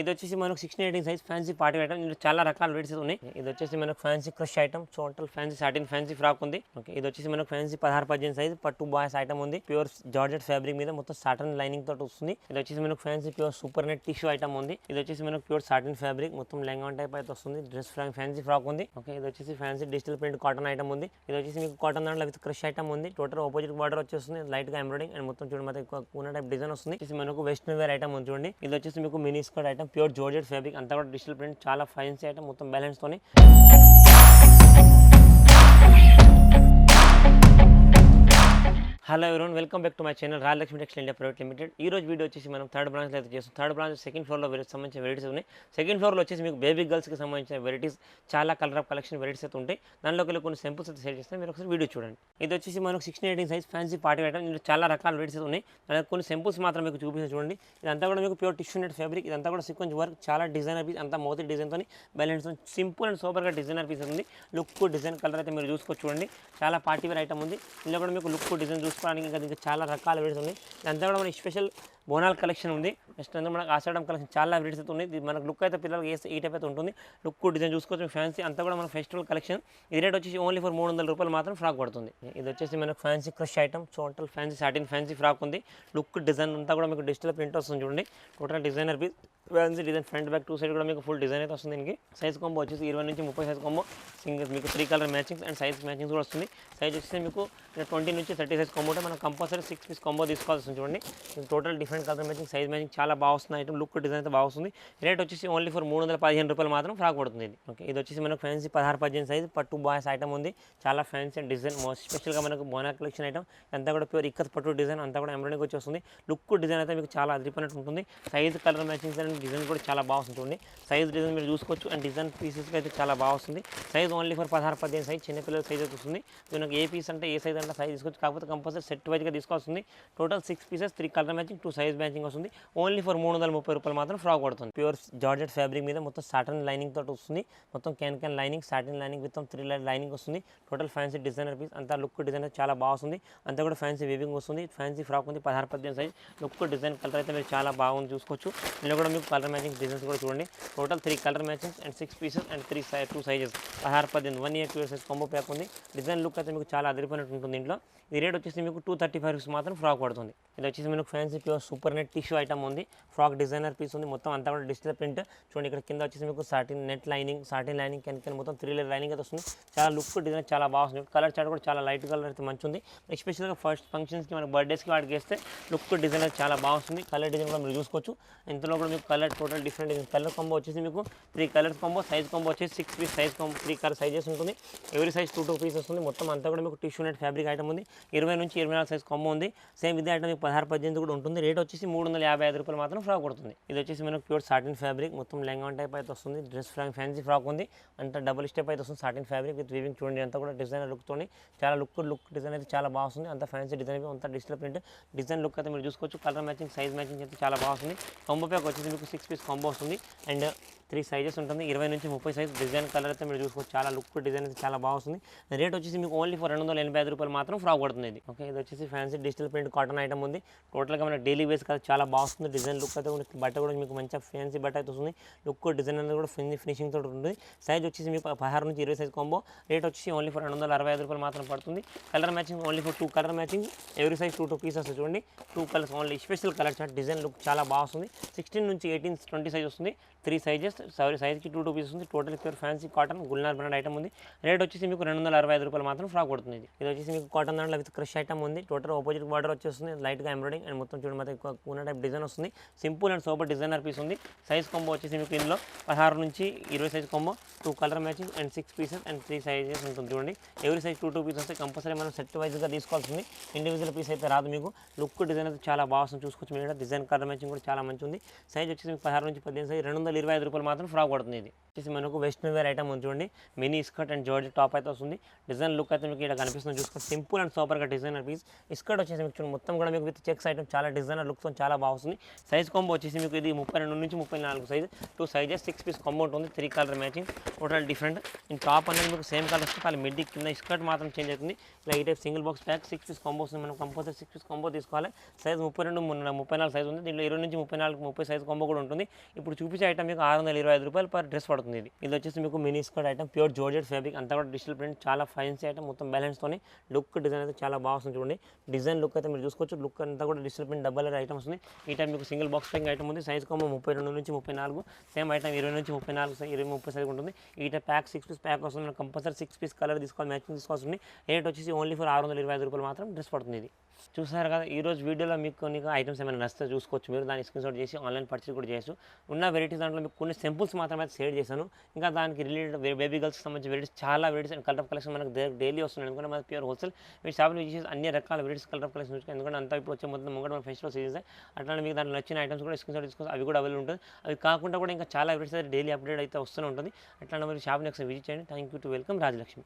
ఇది వచ్చేసి మనకు sixteen eighteen size fancy party item ఇందులో చాలా రకాల వెరైటీస్ ఉన్నాయి. ఇది వచ్చేసి మనకు fancy crush item total fancy satin fancy frock ఉంది. ఓకే ఇది వచ్చేసి మనకు ఫ్యాన్సీ పదహారు పద్దెనిమిది సైజ్ పట్టు బాయ్స్ ఐటమ్ ఉంది. ప్యూర్ జార్జెట్ ఫ్యాబ్రిక్ మీద మొత్తం సాటన్ లైనింగ్ తోటి వస్తుంది. ఇది వచ్చేసి మనకు fancy pure super net tissue item ఉంది. ఇది వచ్చేసి మనకు ప్యూర్ సాటిన్ ఫ్యాబ్రిక్ మొత్తం లెంగా టైప్ అయితే వస్తుంది. డ్రెస్ ఫ్రాక్ ఫ్యాన్సీ ఫ్రాక్ ఉంది. ఓకే ఇది వచ్చేసి fancy digital print cotton item ఉంది. ఇది వచ్చేసి మీకు కాటన్ దాంట్లో విత్ క్రష్ ఐటమ్ ఉంది. టోటల్ ఆపోజిట్ బార్డర్ వచ్చేస్తుంది. లైట్గా ఎంబ్రాయిడింగ్ అండ్ మొత్తం చూడండి మొత్తం కూన టైప్ డిజైన్ వస్తుంది. మనకు వెస్ట్రన్ వేర్ ఐటమ్ ఉంది చూడండి. ఇది వచ్చేసి మీకు mini skirt item pure georgette fabric అంతా కూడా డిజిటల్ ప్రింట్ చాలా ఫైన్సీ ఐటమ్ మొత్తం balance hello everyone welcome back to my channel Rajalakshmi Lakshmi textile India private limited ఈ రోజు వీడియో వచ్చేసి మనం థర్డ్ బ్రాంచ్ అయితే చేస్తాం. థర్డ్ బ్రాంచ్ సెకండ్ ఫ్లోర్లో వెరైటీస్ సంబంధించిన వెరైటీస్ ఉన్నాయి. సెకండ్ ఫ్లోర్లో వచ్చేసి మీకు బేబీ గర్ల్స్కి సంబంధించిన వెరైటీస్ చాలా కలర్ ఆఫ్ కలెక్షన్ వెరైటీస్ అయితే ఉంటాయి. దానిలోకి కొన్ని సింపుల్స్ అయితే షేర్ చేస్తాను మీరు ఒకసారి వీడియో చూడండి. ఇది వచ్చేసి మనకు sixteen eighteen size fancy party item ఇందులో చాలా రకాల వెరైటీస్ ఉన్నాయి. దానికి కొన్ని సింపుల్స్ మాత్రం మీకు చూపిస్తాను చూడండి. ఇదంతా కూడా మీకు ప్యూర్ టిష్యూ నెట్ ఫ్యాబ్రిక్ ఇదంతా కూడా సీక్వెన్స్ వర్క్ చాలా డిజైనర్ పీస్ అంతా మోతి డిజైన్తో బ్యాలెన్స్ సింపుల్ అండ్ సూపర్గా డిజైనర్ పీస్ ఉంది. లుక్ డిజైన్ కలర్ అయితే మీరు చూసుకోవచ్చు చూడండి. చాలా పార్టీ వేర్ ఐటమ్ ఉంది. ఇందులో కూడా మీకు లుక్ డిజైన్ చూసుకోవడానికి ఇంకా ఇంకా చాలా రకాల వెరైటీస్ ఉన్నాయి. ఇదంతా కూడా మనకి స్పెషల్ బోనాల్ కలెక్షన్ ఉంది. నెక్స్ట్ అందులో మనకు ఆషాఢం కలెక్షన్ చాలా వెరైటీస్ అయితే ఉన్నాయి. మనకు లుక్ అయితే పిల్లలకి ఏ ఈ టైప్ అయితే ఉంటుంది. లుక్ డిజైన్ చూసుకోవచ్చు ఫ్యాన్సీ అంతా కూడా మన ఫెస్టివల్ కలెక్షన్ ఇది రేట్ వచ్చేసి ఓన్లీ ఫర్ మూడు వందల రూపాయలు మాత్రం ఫ్రాక్ పడుతుంది ఇది వచ్చేసి మనకు fancy crush item total fancy satin fancy frock ఉంది. లుక్ డిజైన్ అంతా కూడా మీకు డిజిటల్ ప్రింట్ వస్తుంది చూడండి. Total designer piece fancy design front back two side కూడా మీకు ఫుల్ డిజైన్ అయితే వస్తుంది దీనికి. సైజ్ కాంబో వచ్చేసి ఇరవై నుంచి ముప్పై సైజ్ కాంబో సింగిల్ మీకు three colour matchings and size matchings కూడా వస్తుంది. సైజ్ వచ్చేసి మీకు ట్వంటీ నుంచి థర్టీ సైజ్ కాంబో ఉంటే మనం కంపల్సరీ సిక్స్ పీస్ కాంబో తీసుకోవాల్సి ఉంది చూడండి. Total different colour matching size matching చాలా బాగా వస్తుంది. ఐటమ్ లుక్ డిజైన్ అయితే బాగా వస్తుంది. రేట్ వచ్చేసి ఓన్లీ ఫర్ మూడు వందల పదిహేను రూపాయలు మాత్రం ఫ్రాక్ పడుతుంది ఇది. ఓకే ఇది వచ్చేసి మనకు ఫ్యాన్సీ పదహారు పద్దెనిమిది సైజ్ పట్టు బాయ్స్ ఐటమ్ ఉంది. చాలా ఫ్యాన్సీ అండ్ డిజైన్ మోస్ట్ స్పెషల్గా మనకు బోనా కలెక్షన్ ఐటమ్ అంతా కూడా ప్యూర్ ఇక్కత్ పట్టు డిజైన్ అంతా కూడా ఎంబ్రాయిడింగ్ వచ్చి వస్తుంది లుక్ డిజైన్ అయితే మీకు చాలా అదిరిపోయినట్టు ఉంటుంది. Size colour matchings and design కూడా చాలా బాగా వస్తుంది సైజ్ డిజైన్ మీరు చూసుకోవచ్చు అండ్ డిజైన్ పీసెస్కి అయితే చాలా బాగా వస్తుంది. సైజ్ ఓన్లీ ఫర్ పదహారు పద్దెనిమిది సైజ్ చిన్నపిల్లల సైజ్ అయితే వస్తుంది. మనకు ఏ పీస్ అంటే ఏ సైజ్ అంటే సైజ్ తీసుకోవచ్చు కాకపోతే కంపల్సరీ సెట్ వైజ్గా తీసుకోవాల్సింది. Total six pieces three colour matching two size matching వస్తుంది. ఓన్లీ ఫర్ మూడు వందల ముప్పై రూపాయలు మాత్రం ఫ్రాక్ పడుతుంది ప్యూర్ జార్జెట్ ఫ్యాబ్రిక్ మీద మొత్తం సాటన్ లైనింగ్ తోటి వస్తుంది. మొత్తం can can lining satin lining with three line lining వస్తుంది. టోటల్ ఫ్యాన్సీ డిజైనర్ పీస్ అంతా లుక్ డిజైన్ అయితే చాలా బాగా వస్తుంది. అంతా కూడా ఫ్యాన్సీ వీవింగ్ వస్తుంది. ఫ్యాన్సీ ఫ్రాక్ ఉంది పదహారు పద్దెనిమిది సైజ్ లుక్ డిజైన్ కలర్ అయితే మీరు చాలా బాగుంది చూసుకోవచ్చు. ఇందులో కూడా మీకు కలర్ మ్యాచింగ్ డిజైన్స్ కూడా చూడండి. Total three colour matchings and six pieces and three Sye two sizes పదహారు పద్దెనిమిది one year two year size combo pack ఉంది. డిజైన్ లుక్ అయితే మీకు చాలా అదిరిపోయినట్టు ఉంటుంది. ఇంట్లో. ఈ రేట్ వచ్చేసి మీకు టూ థర్టీ ఫైవ్ రూపీస్ మాత్రం ఫ్రాక్ పడుతుంది. ఇది వచ్చేసి మీకు fancy pure super net tissue item ఉంది. ఫ్రాక్ డిజైనర్ పీస్ ఉంది. మొత్తం అంతా కూడా డిజిటల్ ప్రింట్ చూడండి ఇక్కడ కింద వచ్చేసి మీకు satin net lining satin lining కింద మొత్తం త్రీ లేయర్ లైనింగ్ అయితే వస్తుంది. చాలా లుక్ డిజైన్ చాలా బాగా వస్తుంది. కలర్ చాట్ కూడా చాలా లైట్ కలర్ అయితే మంచి ఉంది. ఎస్పెషల్గా ఫస్ట్ ఫంక్షన్స్కి మన బర్త్డేస్కి వాటికి వేస్తే లుక్ డిజైన్ చాలా బాగుంటుంది కలర్ డిజైన్ కూడా మీరు చూసుకోవచ్చు. ఇంతలో కూడా మీకు colour total different design colour combo వచ్చేసి మీకు three colours combo size combo వచ్చేసి six piece size combo three colour sizes ఉంటుంది. Every size two two piece వస్తుంది మొత్తం అంతా కూడా మీకు టిష్యూ నెట్ ఫ్యాబ్రిక్ ఐటమ్ ఉంది. ఇరవై నుంచి ఇరవై నాలుగు సైజ్ కొమ్మ ఉంది. సేమ్ ఇదే ఐటమ్ పదహారు పద్దెనిమిది కూడా ఉంటుంది. రేట్ వచ్చేసి మూడు వందల యాభై ఐదు రూపాయలు మాత్రం ఫ్రాక్ కొడుతుంది. ఇది వచ్చేసి మనకు ప్యూర్ సాటిన్ ఫ్యాబ్రిక్. మొత్తం లెంగా టైప్ అయితే వస్తుంది. డ్రెస్ ఫ్రాక్ ఫ్యాన్సీ ఫ్రాక్ ఉంది. అంటే డబుల్ స్టెప్ అయితే వస్తుంది. సాటిన్ ఫ్యాబ్రిక్ విత్ వీవింగ్ చూడండి. అంతా కూడా డిజైనర్ లుక్తోని చాలా లుక్ లుక్ డిజైన్ అయితే చాలా బాగుంది అంత ఫ్యాన్సీ డిజైన్ అంతా డిజిటల్ ప్రింట్ డిజైన్ లుక్ అయితే మీరు చూసుకోవచ్చు. కలర్ మ్యాచింగ్ సైజ్ మ్యాచింగ్ అయితే చాలా బాగుంది కొంబో ప్యాక్ వచ్చేసి మీకు సిక్స్ పీస్ కొంబో వస్తుంది. అండ్ త్రీ సైజెస్ ఉంటుంది. ఇరవై నుంచి ముప్పై సైజ్ డిజైన్ కలర్ అయితే మీరు చూసుకోవచ్చు. చాలా లుక్ డిజైన్ అయితే చాలా బాగుంది రేట్ వచ్చేసి మీకు ఓన్లీ ఫర్ రెండు వందల ఎనభై ఐదు రూపాయలు మాత్రం ఫ్రాక్ పడుతుంది ఇది. ఓకే ఇది వచ్చేసి fancy digital print cotton item ఉంది. టోటల్గా మన డైలీ వేస్ కదా చాలా బాగుంది వస్తుంది. డిజైన్ లుక్ అయితే బట్ట కూడా మీకు మంచిగా ఫ్యాన్సీ బట్ట అయితే వస్తుంది. లుక్ డిజైన్ అనేది కూడా ఫిన్ ఫినిషింగ్ తోటి ఉంటుంది. సైజ్ వచ్చేసి మీకు పదహారు నుంచి ఇరవై సైజ్ కాంబో రేట్ వచ్చేసి ఓన్లీ ఫర్ రెండు వందల అరవై ఐదు రూపాయలు మాత్రం పడుతుంది. Colour matching only for two colour matching every size two two pieces చూడండి. Two colours only special colour chart design look చాలా బాగుంది సిక్స్టీన్ నుంచి ఎయిటీన్ ట్వంటీ సైజ్ వస్తుంది. త్రీ సైజెస్ సారీ సైజ్కి టూ టూ పీసెస్ ఉంది. Total pure fancy cotton Gulnar brand item ఉంది. Rate వచ్చేసి మీకు రెండు వందల అరవై ఐదు రూపాయలు మాత్రం ఫ్రాక్ పడుతుంది ఇది వచ్చేసి మీకు కాటన్ దాంట్లో విత్ క్రష్ ఐటమ్ ఉంది. టోటల్ ఆపోజిట్ బార్డర్ వచ్చేస్తుంది. లైట్గా ఎంబ్రాయిడింగ్ అండ్ మొత్తం చూడండి మొత్తం కూన టైప్ డిజైన్ వస్తుంది. Simple and super designer piece ఉంది. సైజ్ కొంబో వచ్చేసి మీకు ఇందులో పదహారు నుంచి ఇరవై size combo. Two colour matching and six pieces and three sizes ఉంటుంది చూడండి. Every size two two piece వస్తే కంపల్సరీ మనం సెట్ వైజ్గా తీసుకోవాల్సింది. ఇండివిజువల్ పీస్ అయితే రాదు మీకు. లుక్ డిజైన్ అయితే చాలా బాగా వస్తుంది చూసుకోవచ్చు మీరు డిజైన్ కలర్ మ్యాచింగ్ కూడా చాలా మంచి ఉంది. సైజ్ వచ్చేసి మీకు పదహారు నుంచి పద్దెనిమిది సైజ్ రెండు వందల ఇరవై ఐదు రూపాయలు మాత్రం ఫ్రాక్ పడుతుంది ఇది. వచ్చేసి మనకు వెస్ట్రన్ వేర్ ఐటమ్ ఉంది చూడండి. Mini skirt and georgette top అయితే వస్తుంది. డిజైన్ లుక్ అయితే మీకు ఇక్కడ కనిపిస్తుంది చూసుకోండి సింపుల్ అండ్ సూపర్గా డిజైనర్ పీస్ స్కర్ట్ వచ్చేసి మీకు చూడండి మొత్తం కూడా మీకు విత్ చెక్స్ ఐటమ్ చాలా డిజైనర్ లుక్స్ చాలా బాగుంది సైజ్ కాంబో వచ్చేసి మీకు ఇది ముప్పై రెండు నుంచి ముప్పై నాలుగు size two sizes six piece combo ఉంటుంది. Three colour matching total different. In top అనేది మీకు సేమ్ కలర్ వస్తుంది కానీ మిడ్డీ కింద స్కర్ట్ మాత్రం చేంజ్ అవుతుంది. ఇలా ఈ type single box pack six piece combo వస్తుంది మనం కంపల్సరీ సిక్స్ పీస్ కాంబో తీసుకోవాలి. సైజ్ ముప్పై రెండు ముప్పై నాలుగు సైజ్ ఉంది. దీంట్లో ఇరవై నుంచి ముప్పై నాలుగు ముప్పై సైజ్ కాంబో కూడా ఉంటుంది. ఇప్పుడు చూపించే ఐటమ్ మీకు ఆరు వందల ఇరవై ఐదు రూపాయలు పర్ డ్రెస్ పడుతుంది ఇది. ఇది వచ్చేసి మీకు mini skirt item pure georgette fabric. అంతా కూడా డిజిటల్ ప్రింట్ చాలా ఫైన్సీ ఐటమ్. మొత్తం బ్యాలెన్స్తోని లుక్ డిజైన్ అయితే చాలా బాగుంది చూడండి. డిజైన్ లుక్ అయితే మీరు చూసుకోవచ్చు. లుక్ అంతా కూడా డిజిటల్ ప్రింట్ డబల్ ఐటమ్ వస్తుంది. ఈ టైం మీకు సింగిల్ బాక్స్ ప్యాకింగ్ ఐటమ్ ఉంది. సైజ్ కాంబో ముప్పై రెండు నుంచి ముప్పై నాలుగు. సేమ్ ఐటమ్ ఇరవై నుంచి ముప్పై నాలుగు ఇరవై ముప్పై సైజ్ ఉంటుంది. ఈ ప్యాక్ సిక్స్ పీస్ ప్యాక్ వస్తుంది కంపల్సరీ సిక్స్ పీస్ కలర్ తీసుకోవాలి మ్యాచింగ్ తీసుకోవాల్సింది రేట్ వచ్చేసి ఓన్లీ ఫర్ ఆరు వందల ఇరవై ఐదు రూపాయలు మాత్రం డ్రెస్ పడుతుంది ఇది. చూసారు కదా ఈ రోజు వీడియోలో మీకు కొన్ని ఐటమ్స్ ఏమైనా నచ్చితే చూసుకోవచ్చు మీరు. దాన్ని స్క్రీన్ షాట్ చేసి ఆన్లైన్ పర్చేస్ కూడా చేయొచ్చు. ఉన్న వెరైటీస్ దాంట్లో మీకు కొన్ని సింపుల్స్ మాత్రమే అయితే షేర్ చేశాను. ఇంకా దానికి రిలేటెడ్ బేబీ గర్ల్స్కి సంబంధించిన వెరైటీస్ చాలా వెరైటీస్ అండ్ కలర్ కలెక్షన్ మనకు డైలీ వస్తున్నాయి. ఎందుకంటే మన ప్యూర్ హోల్సేల్ మీరు షాప్లో చేసి అన్ని రకాల వెరైటీస్ కలర్ కలెక్షన్ ఎందుకంటే అంతా ఇప్పుడు వచ్చే మొత్తం ముంగట మన ఫెస్టివల్ సీజన్ అట్లానే మీకు దాంట్లో నచ్చిన ఐటమ్స్ కూడా స్క్రీన్ షాట్ తీసుకోవచ్చు అవి కూడా అవైలబుల్ ఉంటుంది. అవి కాకుండా కూడా ఇంకా చాలా వెరైటీస్ డైలీ అప్డేట్ అయితే వస్తూనే ఉంటుంది. అట్లా మీరు షాప్ నెక్స్ట్ విజిట్ చేయండి. Thank you to welcome Rajalakshmi